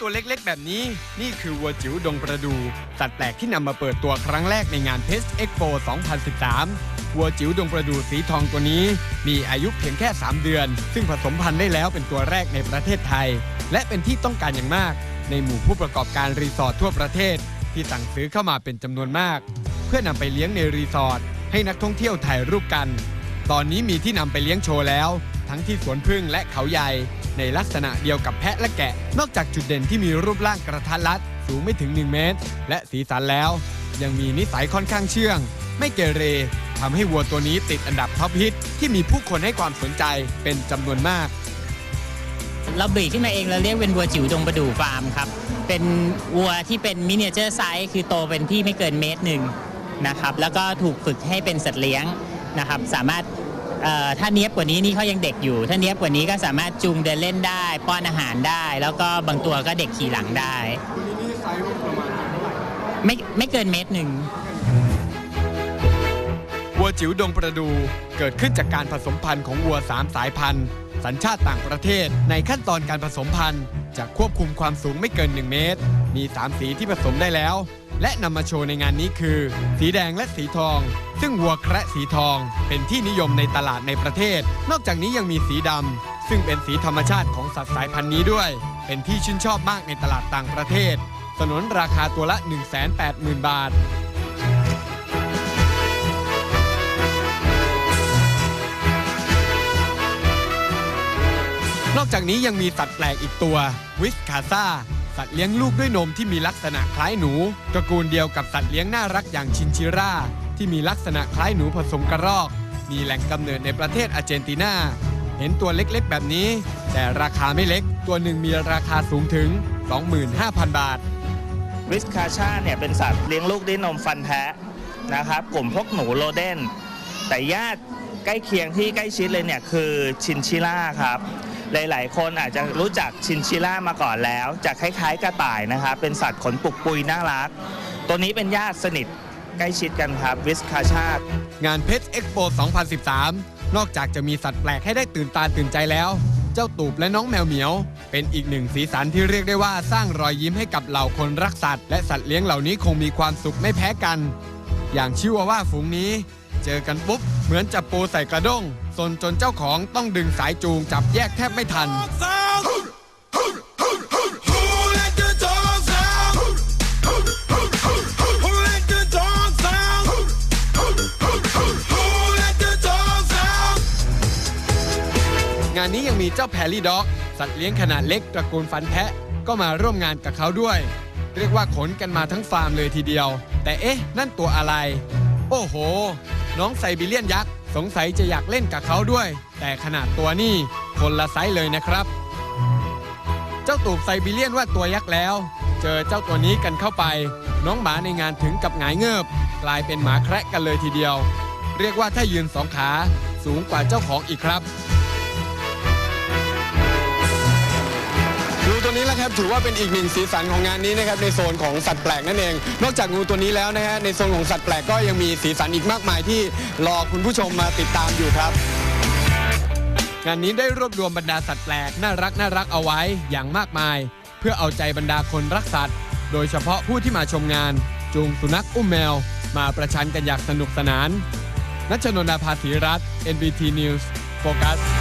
ตัวเล็กๆ แบบนี้ นี่คือวัวจิ๋วดงประดู สัตว์แปลกที่นำมาเปิดตัวครั้งแรกในงานเพสเอ็กโป2013 วัวจิ๋วดงประดูสีทองตัวนี้ มีอายุเพียงแค่ 3 เดือน ซึ่งผสมพันธุ์ได้แล้วเป็นตัวแรกในประเทศไทย และเป็นที่ต้องการอย่างมาก ในหมู่ผู้ประกอบการรีสอร์ททั่วประเทศ ที่สั่งซื้อเข้ามาเป็นจำนวนมาก เพื่อนำไปเลี้ยงในรีสอร์ทให้นักท่องเที่ยวถ่ายรูปกัน ตอนนี้มีที่นำไปเลี้ยงโชว์แล้ว ทั้งที่สวนพึ่งและเขาใหญ่ ในลักษณะเดียวกับแพะและแกะ นอกจากจุดเด่นที่มีรูปร่างกระทัดรัดสูงไม่ถึง 1 เมตร และสีสันแล้ว ยังมีนิสัยค่อนข้างเชื่อง ไม่เกเรทำให้วัวตัวนี้ติดอันดับท็อปฮิตที่มีผู้คนให้ความสนใจเป็นจำนวนมากเราบีดขึ้นมาเองเราเรียกเป็นวัวจิ๋วดงประดู่ฟาร์มครับ เป็นวัวที่เป็นมินิเจอร์ไซส์คือโตเป็นที่ไม่เกินเมตรหนึ่งนะครับ แล้วก็ถูกฝึกให้เป็นสัตว์เลี้ยงนะครับ สามารถ ถ้าเนี้ยบกว่านี้นี่เขายังเด็กอยู่ ถ้าเนี้ยบกว่านี้ก็สามารถจูงเดินเล่นได้ ป้อนอาหารได้ แล้วก็บางตัวก็เด็กขี่หลังได้ไม่ไม่เกินเมตรหนึ่งวัวจิ๋วดงประดูเกิดขึ้นจากการผสมพันธุ์ของวัว3สายพันธุ์ สัญชาติต่างประเทศในขั้นตอนการผสมพันธุ์จะควบคุมความสูงไม่เกิน 1 เมตร มี 3 สีที่ผสมได้แล้ว และนำมาโชว์ในงานนี้คือ สีแดงและสีทอง ซึ่งวัวแคระสีทอง เป็นที่นิยมในตลาดในประเทศ นอกจากนี้ยังมีสีดำซึ่งเป็นสีธรรมชาติของสัตว์สายพันธุ์นี้ด้วย เป็นที่ชื่นชอบมากในตลาดต่างประเทศสนนราคาตัวละ 180,000 บาทนอกจากนี้ยังมีสัตว์แปลกอีกตัว วิสคาซา สัตว์เลี้ยงลูกด้วยนมที่มีลักษณะคล้ายหนู ตระกูลเดียวกับสัตว์เลี้ยงน่ารักอย่างชินชิร่าที่มีลักษณะคล้ายหนูผสมกระรอก มีแหล่งกำเนิดในประเทศอาร์เจนตินาเห็นตัวเล็กๆ แบบนี้ แต่ราคาไม่เล็ก ตัวหนึ่งมีราคาสูงถึง 25,000 บาท วิสคาชาเนี่ยเป็นสัตว์เลี้ยงลูกด้วยนมฟันแทะนะครับ กลุ่มพวกหนูโรเดนแต่ญาติใกล้เคียงที่ใกล้ชิดเลยเนี่ยคือชินชิล่าครับ หลาย ๆ คนอาจจะรู้จักชินชิล่ามาก่อนแล้วจะคล้าย ๆ กระต่ายนะครับเป็นสัตว์ขนปุกปุยน่ารัก ตัวนี้เป็นญาติสนิทใกล้ชิดกันครับวิสคาชางานเพชรเอ็กโป2013 นอกจากจะมีสัตว์แปลกให้ได้ตื่นตาตื่นใจแล้ว เจ้าตูบและน้องแมวเหมียว เป็นอีกหนึ่งสีสันที่เรียกได้ว่าสร้างรอยยิ้มให้กับเหล่าคนรักสัตว์และสัตว์เลี้ยงเหล่านี้คงมีความสุขไม่แพ้กัน อย่างชิวาว่าฝูงนี้ เจอกันปุ๊บ เหมือนจับปูใส่กระด้งซนจนเจ้าของต้องดึงสายจูงจับแยกแทบไม่ทัน งานนี้ยังมีเจ้าแพรรี่ด็อก สัตว์เลี้ยงขนาดเล็กตระกูลฟันแพะก็มาร่วมงานกับเขาด้วย เรียกว่าขนกันมาทั้งฟาร์มเลยทีเดียว แต่เอ๊ะ นั่นตัวอะไร โอ้โห น้องไซบีเลียนยักษ์สงสัยจะอยากเล่นกับเขาด้วย แต่ขนาดตัวนี่คนละไซส์เลยนะครับ เจ้าตูบไซบีเลียนว่าตัวยักษ์แล้ว เจอเจ้าตัวนี้กันเข้าไป น้องหมาในงานถึงกับหงายเงิบกลายเป็นหมาแคระกันเลยทีเดียว เรียกว่าถ้ายืนสองขาสูงกว่าเจ้าของอีกครับ นี้แหละครับถือว่าเป็นอีกหนึ่งสีสันของงานนี้นะครับในโซนของสัตว์แปลกนั่นเอง นอกจากงูตัวนี้แล้วนะฮะในโซนของสัตว์แปลกก็ยังมีสีสันอีกมากมายที่รอคุณผู้ชมมาติดตามอยู่ครับ งานนี้ได้รวบรวมบรรดาสัตว์แปลกน่ารักน่ารักเอาไว้อย่างมากมาย เพื่อเอาใจบรรดาคนรักสัตว์ โดยเฉพาะผู้ที่มาชมงาน จูงสุนัขอุ้มแมว มาประชันกันอย่างสนุกสนานนัชนนทาภาษีรัตน์ NBT News โฟกัส